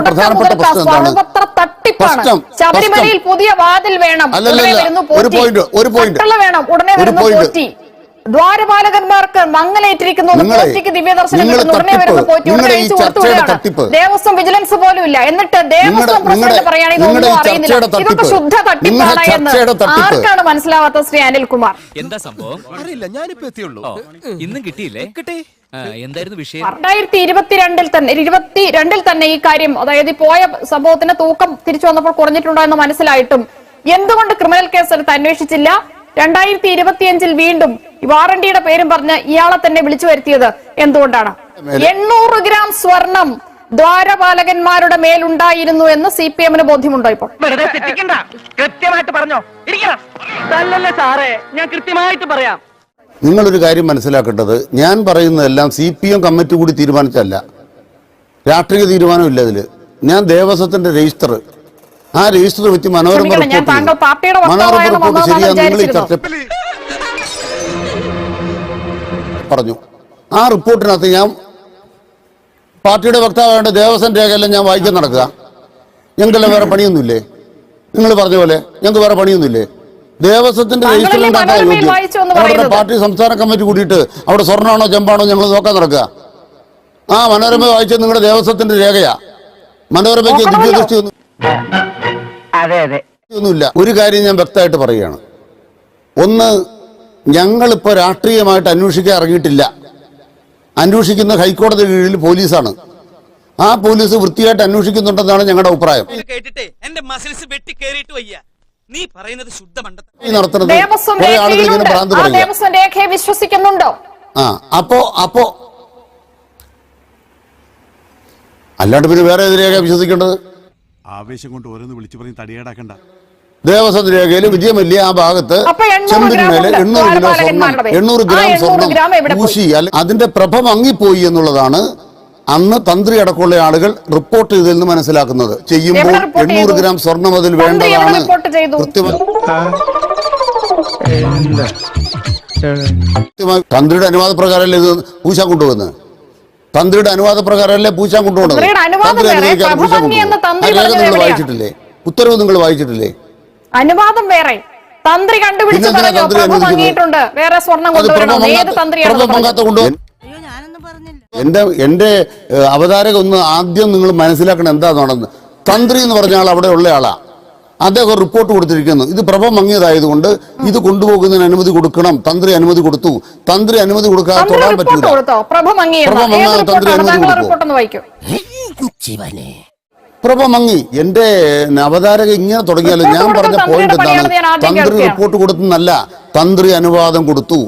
പ്രധാനപ്പെട്ട പ്രശ്നം എന്താണ്? ശബരിമലയിൽ പുതിയ വാതിൽ വേണം. ഒരു പോയിന്റ് ഒരു പോയിന്റ് വേണം. ഉടനെ. പോറ്റി. ദ്വാരപാലകന്മാർക്ക് മങ്ങലേറ്റിരിക്കുന്നു. പോറ്റിക്ക് ദിവ്യദർശനം ഉടനെ വരുന്നു പോറ്റി ഉടനെ. ദേവസ്വം വിജിലൻസ് പോലും ഇല്ല എന്നിട്ട് ദേവസ്വം നിങ്ങളുടെ- പ്രസിഡന്റ് നിങ്ങളുടെ- ഇതൊന്നും അറിയുന്നില്ല. ഇതൊക്കെ ശുദ്ധ തട്ടിപ്പാണ് എന്ന് ആർക്കാണ് മനസ്സിലാവാത്ത ശ്രീ അനിൽകുമാർ? എന്താ സംഭവം? അറിയില്ല ഞാനിപ്പോ എത്തിയുള്ളൂ. ഓ, ഇന്നും കിട്ടിയില്ലേ? കിട്ടി. എന്തായിരുന്നു വിഷയം? രണ്ടായിരത്തി ഇരുപത്തിരണ്ടിൽ തന്നെ ഇരുപത്തിരണ്ടിൽ തന്നെ ഈ കാര്യം അതായത് ഈ പോയ സംഭവത്തിന്റെ തൂക്കം തിരിച്ചു വന്നപ്പോൾ കുറഞ്ഞിട്ടുണ്ടോ എന്ന് മനസ്സിലായിട്ടും. എന്തുകൊണ്ട് ക്രിമിനൽ കേസ് എടുത്ത് അന്വേഷിച്ചില്ല? രണ്ടായിരത്തി ഇരുപത്തിയഞ്ചിൽ വീണ്ടും വാറണ്ടിയുടെ പേരും പറഞ്ഞ് ഇയാളെ തന്നെ വിളിച്ചു വരുത്തിയത് എന്തുകൊണ്ടാണ്? എണ്ണൂറ് ഗ്രാം സ്വർണം ദ്വാരപാലകന്മാരുടെ മേലുണ്ടായിരുന്നു എന്ന് സി പി എമ്മിന് ബോധ്യമുണ്ടോ ഇപ്പോൾ? തെറ്റിക്കണ്ട. കൃത്യമായിട്ട് പറഞ്ഞോ. സാറേ. ഞാൻ കൃത്യമായിട്ട് പറയാം. നിങ്ങളൊരു കാര്യം മനസ്സിലാക്കേണ്ടത് ഞാൻ പറയുന്നതെല്ലാം സി പി എം കമ്മിറ്റി കൂടി തീരുമാനിച്ചല്ല രാഷ്ട്രീയ തീരുമാനമില്ല അതിൽ ഞാൻ ദേവസ്വത്തിന്റെ രജിസ്റ്റർ. ആ രജിസ്റ്റർ വെച്ച് മനോരമ ഞാൻ റിപ്പോർട്ട് പാർട്ടിയുടെ മനോരമ റിപ്പോർട്ട് നിങ്ങൾ ഈ ചർച്ച പറഞ്ഞു. ആ റിപ്പോർട്ടിനകത്ത് ഞാൻ പാർട്ടിയുടെ വക്താവായിട്ട് ദേവസ്വം രേഖയെല്ലാം ഞാൻ വായിക്കാൻ നടക്കുക. ഞങ്ങൾക്കെല്ലാം വേറെ പണിയൊന്നുമില്ലേ? നിങ്ങൾ പറഞ്ഞ പോലെ ഞങ്ങൾക്ക് വേറെ പണിയൊന്നുമില്ലേ? ദേവസ്വത്തിന്റെ അവരുടെ പാർട്ടി സംസ്ഥാന കമ്മിറ്റി കൂടിയിട്ട് അവിടെ സ്വർണമാണോ ചെമ്പാണോ ഞങ്ങൾ നോക്കാൻ നടക്കുക. ആ മനോരമ വായിച്ചത് നിങ്ങളുടെ ദേവസ്വത്തിന്റെ രേഖയാ. മനോരമയ്ക്ക്. ദിവ്യദൃഷ്ടി ഒന്നും അതെ അതെ. ഒന്നുമില്ല. ഒരു കാര്യം ഞാൻ വ്യക്തമായിട്ട് പറയുകയാണ്. ഒന്ന് ഞങ്ങളിപ്പോൾ രാഷ്ട്രീയമായിട്ട് അന്വേഷിക്കാൻ ഇറങ്ങിയിട്ടില്ല. അന്വേഷിക്കുന്ന ഹൈക്കോടതി കീഴിൽ പോലീസാണ്. ആ പോലീസ് വൃത്തിയായിട്ട് അന്വേഷിക്കുന്നുണ്ടെന്നാണ് ഞങ്ങളുടെ അഭിപ്രായം. നീ പറയുന്നത് ശുദ്ധമണ്ട ഈ നടത്തുന്നത് ദേവസ്വം കുറെ ആളുകൾ ഇങ്ങനെ ഭ്രാന്ത് പറയുക. ദേവസ്വം രേഖയെ വിശ്വസിക്കുന്നുണ്ടോ? ആ അപ്പോ അപ്പോ അല്ലാണ്ട് പിന്നെ വേറെ ഏത് രേഖ വിശ്വസിക്കേണ്ടത്? ആവേശം കൊണ്ട് ഓരോന്ന് വിളിച്ചു പറഞ്ഞ് തടിയേടാക്കണ്ട. ദേവസ്വം രേഖയിൽ വിജയമല്യ ആ ഭാഗത്ത് ചെമ്പിന്മേലെ ഗ്രാം എണ്ണൂറ് കിലോ സ്വർണം എണ്ണൂറ് ഗ്രാം സ്വർണം പൂശി അല്ല അതിന്റെ പ്രഭ മങ്ങിപ്പോയി എന്നുള്ളതാണ് അന്ന് തന്ത്രി അടക്കമുള്ള ആളുകൾ റിപ്പോർട്ട് ചെയ്തതിൽ നിന്ന് മനസ്സിലാക്കുന്നത്. ചെയ്യുമ്പോൾ എണ്ണൂറ് ഗ്രാം സ്വർണം അതിൽ വേണ്ടതാണ്. റിപ്പോർട്ട് ചെയ്തു? കൃത്യമായി തന്ത്രിയുടെ അനുവാദ പ്രകാരമല്ലേ ഇത് പൂശ കൊണ്ടുപോകുന്നത്? തന്ത്രിയുടെ അനുവാദ പ്രകാരമല്ലേ പൂശ കൊണ്ടുപോകുന്നത്? തന്ത്രി അനുവദിക്കാതെ ആ രേഖ നിങ്ങൾ വായിച്ചിട്ടില്ലേ? ഉത്തരവ് നിങ്ങൾ വായിച്ചിട്ടില്ലേ? അനുവാദം വേറെ. തന്ത്രി കണ്ടുപിടിച്ച് പറഞ്ഞു. പ്രഭ? മങ്ങിയിട്ടുണ്ട് വേറെ സ്വർണം കൊണ്ടുവരണം. ഏത് തന്ത്രിയാണ് എന്റെ എന്റെ അവതാരക ഒന്ന് ആദ്യം നിങ്ങൾ മനസ്സിലാക്കണം എന്താ നടന്ന്. തന്ത്രി എന്ന് പറഞ്ഞ ആൾ അവിടെ ഉള്ള ആളാ. അദ്ദേഹം ഒരു റിപ്പോർട്ട് കൊടുത്തിരിക്കുന്നു. ഇത് പ്രഭ മങ്ങിയതായതുകൊണ്ട് ഇത് കൊണ്ടുപോകുന്നതിന് അനുമതി കൊടുക്കണം. തന്ത്രി അനുമതി കൊടുത്തു. തന്ത്രി അനുമതി കൊടുക്കാതെ തൊടാൻ പറ്റില്ല കൊടുത്തോ? പ്രഭ തന്ത്രി അനുമതി താങ്കൾ പ്രഭ മങ്ങി. എന്റെ അവതാരക ഇങ്ങനെ തുടങ്ങിയാലും? ഞാൻ പറഞ്ഞ പോയിന്റ് എന്താണ്? തന്ത്രി. റിപ്പോർട്ട് കൊടുത്തെന്നല്ല തന്ത്രി അനുവാദം കൊടുത്തു.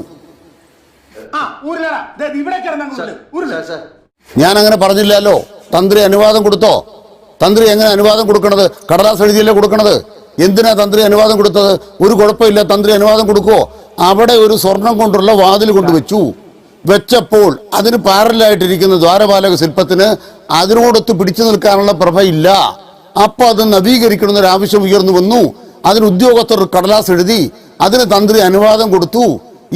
ഞാൻ അങ്ങനെ പറഞ്ഞില്ലല്ലോ. തന്ത്രി അനുവാദം കൊടുത്തോ? തന്ത്രി എങ്ങനെ അനുവാദം കൊടുക്കണത്? കടലാസ് എഴുതിയല്ലേ കൊടുക്കണത്? എന്തിനാ തന്ത്രി അനുവാദം കൊടുത്തത്? ഒരു കുഴപ്പമില്ല. തന്ത്രി അനുവാദം കൊടുക്കുവോ? അവിടെ ഒരു സ്വർണം കൊണ്ടുള്ള വാതിൽ കൊണ്ടുവച്ചു. വെച്ചപ്പോൾ അതിന് പാരലായിട്ടിരിക്കുന്ന ദ്വാരപാലക ശില്പത്തിന് അതിനോടൊത്ത് പിടിച്ചു നിൽക്കാനുള്ള പ്രഭയില്ല. അപ്പോൾ അത് നവീകരിക്കണമെന്നൊരു ആവശ്യം ഉയർന്നു വന്നു. അതിന് ഉദ്യോഗസ്ഥർ കടലാസ് എഴുതി അതിന് തന്ത്രി അനുവാദം കൊടുത്തു.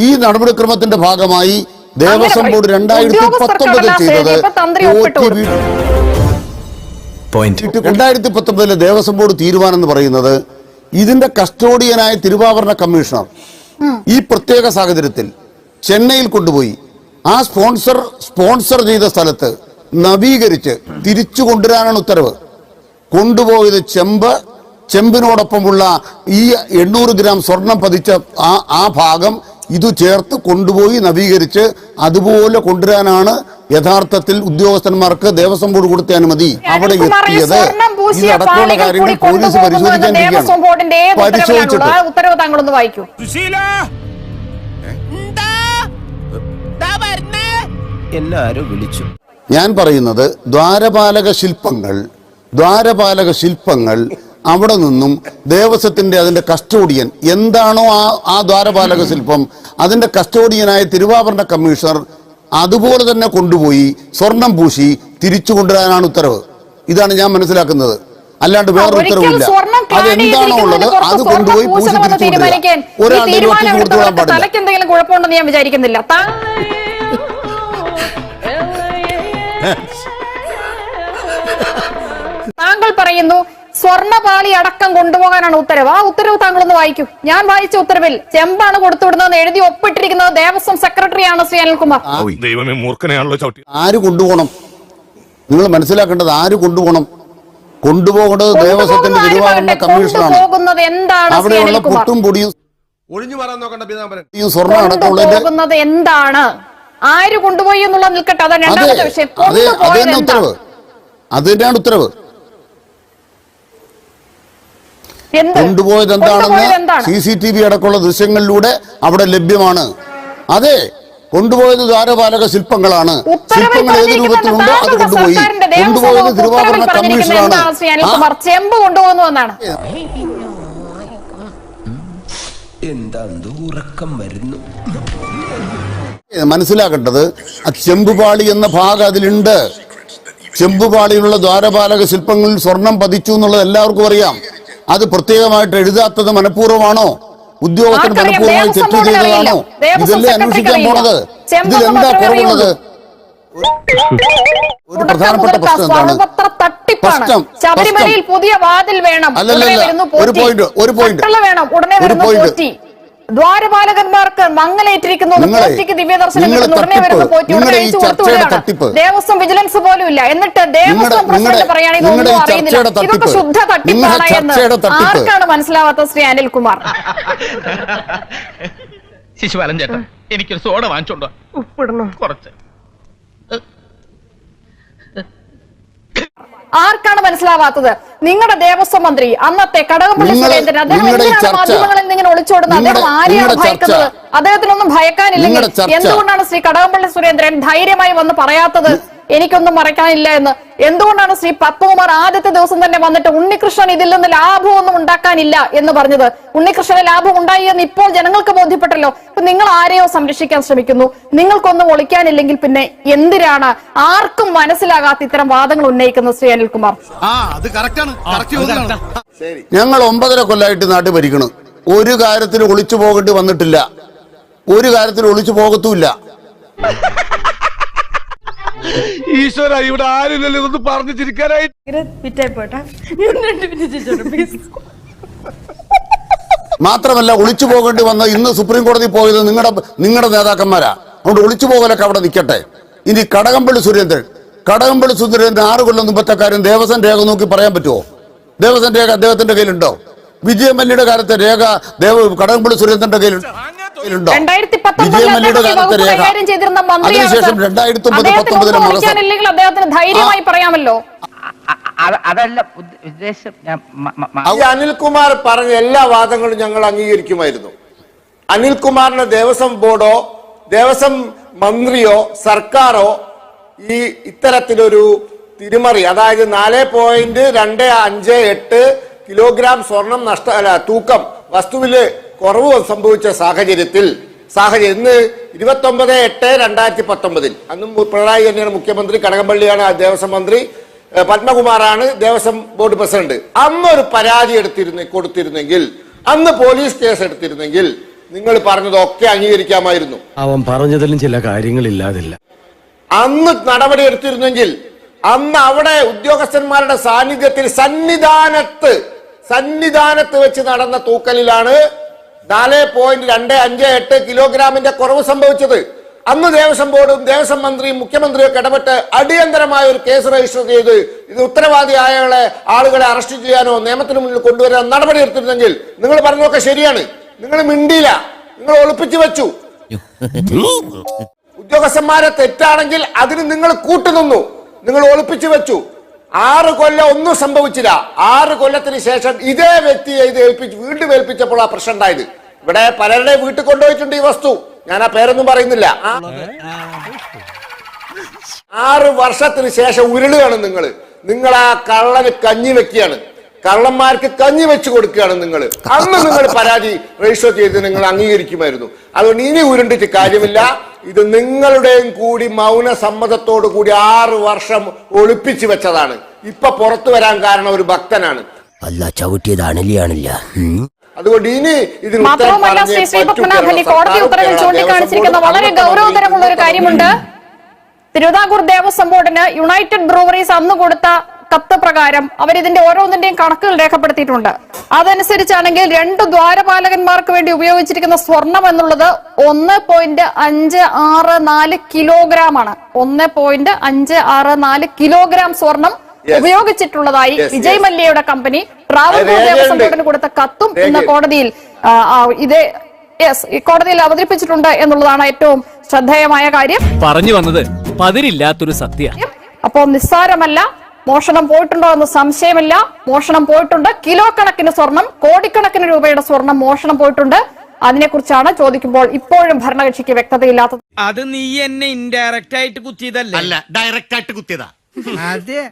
ഈ നടപടിക്രമത്തിന്റെ ഭാഗമായി ദേവസ്വം ബോർഡ് രണ്ടായിരത്തി പത്തൊമ്പതിൽ ചെയ്തത് രണ്ടായിരത്തി പത്തൊമ്പതിലെ ദേവസ്വം ബോർഡ് തീരുമാനം എന്ന് പറയുന്നത് ഇതിന്റെ കസ്റ്റോഡിയനായ തിരുവാഭരണ കമ്മീഷണർ ഈ പ്രത്യേക സാഹചര്യത്തിൽ ചെന്നൈയിൽ കൊണ്ടുപോയി. ആ സ്പോൺസർ സ്പോൺസർ ചെയ്ത സ്ഥലത്ത് നവീകരിച്ച് തിരിച്ചു കൊണ്ടുവരാനാണ് ഉത്തരവ്. കൊണ്ടുപോയത് ചെമ്പ് ചെമ്പിനോടൊപ്പമുള്ള ഈ എണ്ണൂറ് ഗ്രാം സ്വർണം പതിച്ച ആ ആ ഭാഗം ഇത് ചേർത്ത് കൊണ്ടുപോയി നവീകരിച്ച് അതുപോലെ കൊണ്ടുവരാനാണ് യഥാർത്ഥത്തിൽ ഉദ്യോഗസ്ഥന്മാർക്ക് ദേവസ്വം ബോർഡ് കൊടുത്ത അനുമതി അവിടെ എത്തിയത്. പൂശിയ ഇതടക്കമുള്ള പാളികൾ കാര്യങ്ങൾ കൂടി പോലീസ് പരിശോധിക്കാൻ പരിശോധിച്ചിട്ട്. ഉത്തരവ് താങ്കളൊന്ന് വായിക്കൂ. എന്നെ ആരോ വിളിച്ചു. ഞാൻ പറയുന്നത് ദ്വാരപാലക ശില്പങ്ങൾ ദ്വാരപാലക ശില്പങ്ങൾ അവിടെ നിന്നും ദേവസ്വത്തിന്റെ അതിന്റെ കസ്റ്റോഡിയൻ എന്താണോ ആ ആ ദ്വാരപാലക ശില്പം അതിന്റെ കസ്റ്റോഡിയനായ തിരുവാഭരണ കമ്മീഷണർ അതുപോലെ തന്നെ കൊണ്ടുപോയി സ്വർണം പൂശി തിരിച്ചു കൊണ്ടുവരാനാണ് ഉത്തരവ്. ഇതാണ് ഞാൻ മനസ്സിലാക്കുന്നത്. അല്ലാണ്ട് വേറെ ഉത്തരവില്ല അത് എന്താണോ ഉള്ളത്? അത് കൊണ്ടുപോയി പൂശി തിരിച്ചു കൊണ്ടുവരാം ഒരാളുടെ കൊടുത്തു വിടാൻ പാടില്ല. തലയ്ക്ക് എന്തെങ്കിലും കുഴപ്പമുണ്ടെന്ന് ഞാൻ വിചാരിക്കുന്നില്ല താ- പറയുന്നു സ്വർണപാളി അടക്കം കൊണ്ടുപോകാനാണ് ഉത്തരവ്. ആ ഉത്തരവ് താങ്കളൊന്ന് വായിക്കൂ. ഞാൻ വായിച്ച ഉത്തരവിൽ ചെമ്പാണ് കൊടുത്തുവിടുന്നതെന്ന് എഴുതി ഒപ്പിട്ടിരിക്കുന്നത് ദേവസ്വം സെക്രട്ടറിയാണ് ശ്രീ അനിൽകുമാർ. ദൈവമേ മൂർഖനെയാണല്ലോ ചവിട്ടി. ആര് കൊണ്ടുപോകണം? നിങ്ങൾ മനസ്സിലാക്കേണ്ടത് ആര് കൊണ്ടുപോകണം? കൊണ്ടുപോകേണ്ടത് ദേവസ്വത്തിന്റെ കൊണ്ടുപോകുന്ന തിരുവാഭരണ കമ്മീഷനാണ് അവിടെയുള്ള പൊട്ടും പൊടിയും ഒഴിഞ്ഞു മാറാൻ നോക്കണ്ട സ്വർണം അടക്കമുള്ളതിന്റെ കൊണ്ടുപോകുന്നത് എന്താണ്? ആര് കൊണ്ടുപോയി എന്നുള്ള നിൽക്കട്ടെ? അതാണ് രണ്ടാമത്തെ വിഷയം. കൊണ്ടുപോയത് ഉത്തരവ്? അത് തന്നെയാണ് ഉത്തരവ് കൊണ്ടുപോയത് എന്താണെന്ന് സി സി ടി വി അടക്കമുള്ള ദൃശ്യങ്ങളിലൂടെ അവിടെ ലഭ്യമാണ്. അതെ കൊണ്ടുപോയത് ദ്വാരപാലക ശില്പങ്ങളാണ്. ശില്പങ്ങൾ ഏത് രൂപത്തിലുണ്ടോ അത് കൊണ്ടുപോയി കൊണ്ടുപോയത് തിരുവാഭരണ കമ്മീഷനാണ്. ചെമ്പ് കൊണ്ടുപോകുന്നു എന്നാണ്. എന്താ ഉറക്കം വരുന്നു? മനസ്സിലാക്കേണ്ടത് ആ ചെമ്പുപാളി എന്ന ഭാഗം അതിലുണ്ട്. ചെമ്പുപാളിയിലുള്ള ദ്വാരപാലക ശില്പങ്ങളിൽ സ്വർണം പതിച്ചു എന്നുള്ളത് എല്ലാവർക്കും അറിയാം. അത് പ്രത്യേകമായിട്ട് എഴുതാത്തത് മനഃപൂർവമാണോ? ഉദ്യോഗത്തിന്? മനഃപൂർവമായി തെറ്റു ചെയ്തതാണോ? ഇതല്ലേ അന്വേഷിക്കാൻ പോണത്? ഇതിലെന്താ കുറവുള്ളത്? ഒരു പ്രധാനപ്പെട്ട പ്രശ്നം എന്താണ്? പ്രശ്നം, ശബരിമലയിൽ പുതിയ വാതിൽ വേണം. അല്ലല്ല ഒരു പോയിന്റ് ഒരു പോയിന്റ് കട്ടള വേണം. ഉടനെ ഒരു. പോറ്റി. ദ്വാരപാലകന്മാർക്ക് മംഗലേറ്റിരിക്കുന്നു പോറ്റിക്ക് ദിവ്യദർശനം നിങ്ങളെ കിട്ടുന്നു ഉടനെ തട്ടിപ്പ്, വരുന്നു പോറ്റി ഉടനെ നിങ്ങളുടെ ഈ അഴിച്ചു ചർച്ചയുടെ കൊടുത്തുവിടുകയാണ് തട്ടിപ്പ്. ദേവസ്വം വിജിലൻസ് പോലും ഇല്ല എന്നിട്ട് ദേവസ്വം നിങ്ങളുടെ- പ്രസിഡന്റ് നിങ്ങളുടെ- പറയാണ് നിങ്ങളുടെ ഇതൊന്നും ഈ അറിയുന്നില്ല. ഇതൊക്കെ ശുദ്ധ തട്ടിപ്പാണ് എന്ന് ആർക്കാണ് മനസ്സിലാവാത്ത ശ്രീ അനിൽകുമാർ? ശിശുപാലൻ ചേട്ടാ എനിക്കൊരു സോഡ വാങ്ങിച്ചോണ്ടോ ഉപ്പിടണോ? കുറച്ച്. ആർക്കാണ് മനസ്സിലാവാത്തത്? നിങ്ങളുടെ ദേവസ്വം മന്ത്രി അന്നത്തെ കടകംപള്ളി സുരേന്ദ്രൻ അദ്ദേഹം എന്തിനാണ് മാധ്യമങ്ങളിൽ നിന്ന് ഇങ്ങനെ ഒളിച്ചോടുന്നത്? അദ്ദേഹം ആരെയാണ് ഭയക്കുന്നത്? അദ്ദേഹത്തിനൊന്നും ഭയക്കാനില്ലെങ്കിൽ എന്തുകൊണ്ടാണ് ശ്രീ കടകംപള്ളി സുരേന്ദ്രൻ ധൈര്യമായി വന്ന് പറയാത്തത്? എനിക്കൊന്നും മറയ്ക്കാനില്ല എന്ന് എന്തുകൊണ്ടാണ് ശ്രീ പത്മകുമാർ ആദ്യത്തെ ദിവസം തന്നെ വന്നിട്ട് ഉണ്ണികൃഷ്ണൻ ഇതിൽ നിന്ന് ലാഭമൊന്നും ഉണ്ടാക്കാനില്ല എന്ന് പറഞ്ഞത്? ഉണ്ണികൃഷ്ണന് ലാഭം ഉണ്ടായി എന്ന് ഇപ്പോൾ ജനങ്ങൾക്ക് ബോധ്യപ്പെട്ടല്ലോ. അപ്പൊ നിങ്ങൾ ആരെയോ സംരക്ഷിക്കാൻ ശ്രമിക്കുന്നു? നിങ്ങൾക്കൊന്നും ഒളിക്കാനില്ലെങ്കിൽ പിന്നെ എന്തിനാണ്? ആർക്കും മനസ്സിലാകാത്ത ഇത്തരം വാദങ്ങൾ ഉന്നയിക്കുന്ന ശ്രീ അനിൽകുമാർ. ഞങ്ങൾ ഒമ്പതര കൊല്ലമായിട്ട് നാട്ടിൽ ഭരിക്കണം. ഒരു കാര്യത്തിൽ ഒളിച്ചു പോകേണ്ടി വന്നിട്ടില്ല. ഒരു കാര്യത്തിൽ ഒളിച്ചു പോകത്തുമില്ല. ഈശ്വര ഇവിടെ ആരുമില്ലല്ലോ ഇതൊന്ന് പറഞ്ഞു ചിരിക്കാനായി. മാത്രമല്ല ഒളിച്ചു പോകേണ്ടി വന്ന ഇന്ന് സുപ്രീം കോടതി പോയത് നിങ്ങളുടെ നിങ്ങളുടെ നേതാക്കന്മാരാ. അതുകൊണ്ട് ഒളിച്ചു പോകലൊക്കെ അവിടെ നിൽക്കട്ടെ ഇനി കടകംപള്ളി സുരേന്ദ്രൻ കടകംപള്ളി സുരേന്ദ്രൻ ആറ് കൊല്ലം മുമ്പത്തെ കാര്യം ദേവസ്വം രേഖ നോക്കി പറയാൻ പറ്റുമോ ദേവസ്വം രേഖ അദ്ദേഹത്തിന്റെ കയ്യിലുണ്ടോ? വിജയമല്ലിയുടെ കാലത്തെ രേഖ ദേവ കടകംപള്ളി സുരേന്ദ്രന്റെ കയ്യിലുണ്ടോ. അതിനുശേഷം. രണ്ടായിരത്തി ഒമ്പത് പത്തൊമ്പതിലെ ധൈര്യമായി പറയാമല്ലോ അതല്ല ഉദ്ദേശം അനിൽകുമാർ പറഞ്ഞ എല്ലാ വാദങ്ങളും ഞങ്ങൾ അംഗീകരിക്കുമായിരുന്നു അനിൽകുമാറിന്റെ ദേവസ്വം ബോർഡോ ദേവസ്വം മന്ത്രിയോ സർക്കാരോ ഈ ഇത്തരത്തിലൊരു തിരിമറി അതായത് നാല് പോയിന്റ് രണ്ട് അഞ്ച് എട്ട് കിലോഗ്രാം സ്വർണം നഷ്ട അല്ല തൂക്കം വസ്തുവിൽ കുറവ് സംഭവിച്ച സാഹചര്യത്തിൽ സാഹചര്യം ഇന്ന് ഇരുപത്തി ഒമ്പത് എട്ട് രണ്ടായിരത്തി പത്തൊമ്പതിൽ അന്നും പിണറായി തന്നെയാണ് മുഖ്യമന്ത്രി കടകംപള്ളിയാണ് ദേവസ്വം മന്ത്രി പത്മകുമാറാണ് ദേവസ്വം ബോർഡ് പ്രസിഡന്റ്. അന്ന് ഒരു പരാതി എടുത്തിരുന്ന കൊടുത്തിരുന്നെങ്കിൽ അന്ന് പോലീസ് കേസ് എടുത്തിരുന്നെങ്കിൽ നിങ്ങൾ പറഞ്ഞതൊക്കെ അംഗീകരിക്കാമായിരുന്നു. അവൻ പറഞ്ഞതിലും ചില കാര്യങ്ങളില്ലാതില്ല അന്ന് നടപടി എടുത്തിരുന്നെങ്കിൽ അന്ന് അവിടെ ഉദ്യോഗസ്ഥന്മാരുടെ സാന്നിധ്യത്തിൽ സന്നിധാനത്ത് സന്നിധാനത്ത് വെച്ച് നടന്ന തൂക്കലിലാണ് നാല് പോയിന്റ് രണ്ട് അഞ്ച് എട്ട് കിലോഗ്രാമിന്റെ കുറവ് സംഭവിച്ചത്. അന്ന് ദേവസ്വം ബോർഡും ദേവസ്വം മന്ത്രിയും മുഖ്യമന്ത്രിയും ഒക്കെ ഇടപെട്ട് അടിയന്തരമായ ഒരു കേസ് രജിസ്റ്റർ ചെയ്ത് ഇത് ഉത്തരവാദിയായ ആളുകളെ അറസ്റ്റ് ചെയ്യാനോ നിയമത്തിന് മുന്നിൽ കൊണ്ടുവരാനോ നടപടി എടുത്തിരുന്നെങ്കിൽ നിങ്ങൾ പറഞ്ഞതൊക്കെ ശരിയാണ്. നിങ്ങൾ മിണ്ടിയില്ല. നിങ്ങൾ ഒളിപ്പിച്ചു വെച്ചു. ഉദ്യോഗസ്ഥന്മാരെ തെറ്റാണെങ്കിൽ അതിന് നിങ്ങൾ കൂട്ടുനിന്നു. നിങ്ങൾ ഒളിപ്പിച്ചു വെച്ചു. ആറ് കൊല്ലം ഒന്നും സംഭവിച്ചില്ല. ആറ് കൊല്ലത്തിന് ശേഷം ഇതേ വ്യക്തിയെ ഇത് ഏൽപ്പിച്ച് വീണ്ടും ഏൽപ്പിച്ചപ്പോൾ ആ പ്രശ്നം ഉണ്ടായത്. ഇവിടെ പലരുടെ വീട്ടിൽ കൊണ്ടുപോയിട്ടുണ്ട് ഈ വസ്തു. ഞാൻ ആ പേരൊന്നും പറയുന്നില്ല. ആറ് വർഷത്തിന് ശേഷം ഉരുളുകയാണ് നിങ്ങൾ നിങ്ങൾ ആ കള്ളന് കഞ്ഞി വെക്കുകയാണ്. കള്ളന്മാർക്ക് കഞ്ഞി വെച്ച് കൊടുക്കുകയാണ് നിങ്ങൾ അന്ന് നിങ്ങൾ പരാതി രജിസ്റ്റർ ചെയ്ത് നിങ്ങൾ അംഗീകരിക്കുമായിരുന്നു. അതുകൊണ്ട് ഇനി ഉരുണ്ടിട്ട് കാര്യമില്ല. ഇത് നിങ്ങളുടെയും കൂടി മൗന സമ്മതത്തോടു കൂടി ആറ് വർഷം ഒളിപ്പിച്ചു വെച്ചതാണ്. ഇപ്പൊ പുറത്തു വരാൻ കാരണം ഒരു ഭക്തനാണ്. അല്ല ചവിട്ടിയത് അണലിയാണില്ല. അതുകൊണ്ട് ഇനി ഇതിന് മാത്രവുമല്ല ശ്രീ കോടതി ഉത്തരവിൽ ചൂണ്ടിക്കാണിച്ചിരിക്കുന്ന വളരെ ഗൗരവതരമുള്ള ഒരു കാര്യമുണ്ട്. തിരുവിതാംകൂർ ദേവസ്വം ബോർഡിന് യുണൈറ്റഡ് ബ്രൂവറീസ് അന്ന് കൊടുത്ത കത്ത് പ്രകാരം അവരിതിന്റെ ഓരോന്നിന്റെയും കണക്കുകൾ രേഖപ്പെടുത്തിയിട്ടുണ്ട്. അതനുസരിച്ചാണെങ്കിൽ രണ്ട് ദ്വാരപാലകന്മാർക്ക് വേണ്ടി ഉപയോഗിച്ചിരിക്കുന്ന സ്വർണം എന്നുള്ളത് ഒന്ന് പോയിന്റ് അഞ്ച് ആറ് നാല് കിലോഗ്രാം ആണ് ഒന്ന് പോയിന്റ് അഞ്ച് ആറ് നാല് കിലോഗ്രാം സ്വർണം ഉപയോഗിച്ചിട്ടുള്ളതായി വിജയ് മല്യയുടെ കമ്പനി ട്രാവൻകൂർ ദേവസ്വം ബോർഡിന് കൊടുത്ത കത്തും ഇന്ന് കോടതിയിൽ ഇതേ യെസ് ഈ കോടതിയിൽ അവതരിപ്പിച്ചിട്ടുണ്ട് എന്നുള്ളതാണ് ഏറ്റവും ശ്രദ്ധേയമായ കാര്യം. പറഞ്ഞു വന്നത് പതിരില്ലാത്തൊരു സത്യ. അപ്പോ നിസ്സാരമല്ല മോഷണം പോയിട്ടുണ്ടോ എന്ന് സംശയമില്ല. മോഷണം പോയിട്ടുണ്ട്. കിലോ കണക്കിന് സ്വർണം കോടിക്കണക്കിന് രൂപയുടെ സ്വർണം മോഷണം പോയിട്ടുണ്ട്. അതിനെക്കുറിച്ചാണ് ചോദിക്കുമ്പോൾ ഇപ്പോഴും ഭരണകക്ഷിക്ക് വ്യക്തതയില്ലാത്തത്. അത് നീ എന്നെ ഇൻഡയറക്റ്റ് ആയിട്ട് കുത്തിയതല്ലേ? അല്ല ഡയറക്റ്റ് ആയിട്ട് കുത്തിയതാ. അതെ.